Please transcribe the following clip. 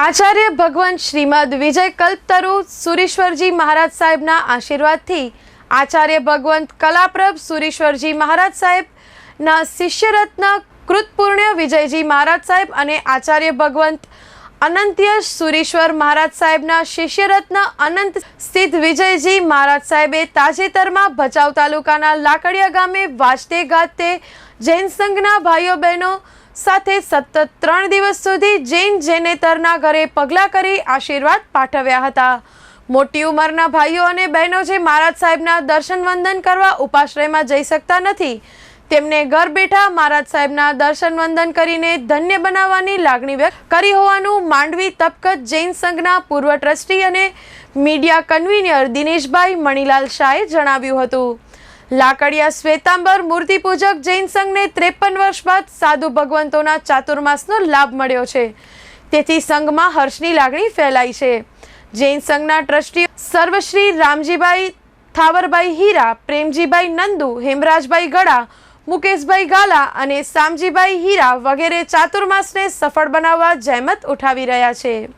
આચાર્ય ભગવાન શ્રીમદ વિજય કલ્પતરુ સુરેશ્વરજી મહારાજ સાહેબના આશીર્વાદથી આચાર્ય ભગવંત કલાપ્રભ સુરેશ્વરજી મહારાજ સાહેબના શિષ્યરત્ન કૃતપૂર્ણ વિજયજી મહારાજ સાહેબ અને આચાર્ય ભગવંત અનંત્ય સુરેશ્વર મહારાજ સાહેબના શિષ્યરત્ન અનંત સ્થિત વિજયજી મહારાજ સાહેબે તાજેતરમાં ભચાઉ તાલુકાના લાકડિયા ગામે વાજતે ગાજતે જૈન સંઘના ભાઈઓ બહેનો સાથે સતત ત્રણ દિવસ સુધી જૈન જૈનેતરના ઘરે પગલાં કરી આશીર્વાદ પાઠવ્યા હતા. મોટી ઉંમરના ભાઈઓ અને બહેનો જે મહારાજ સાહેબના દર્શન વંદન કરવા ઉપાશ્રયમાં જઈ શકતા નથી, તેમને ઘર બેઠા મહારાજ સાહેબના દર્શન વંદન કરીને ધન્ય બનાવવાની લાગણી વ્યક્ત કરી હોવાનું માંડવી તપકત જૈન સંઘના પૂર્વ ટ્રસ્ટી અને મીડિયા કન્વીનર દિનેશભાઈ મણીલાલ શાહે જણાવ્યું હતું. લાકડિયા શ્વેતાંબર મૂર્તિ પૂજક જૈન સંઘને ત્રેપન વર્ષ બાદ સાધુ ભગવંતોના ચાતુર્માસનો લાભ મળ્યો છે. તેથી સંઘમાં હર્ષની લાગણી ફેલાઈ છે. જૈન સંઘના ટ્રસ્ટી સર્વશ્રી રામજીભાઈ થાવરભાઈ હીરા, પ્રેમજીભાઈ નંદુ, હેમરાજભાઈ ગળા મુકેશભાઈ ગાલા અને સામજીભાઈ હીરા વગેરે ચાતુર્માસને સફળ બનાવવા જહેમત ઉઠાવી રહ્યા છે.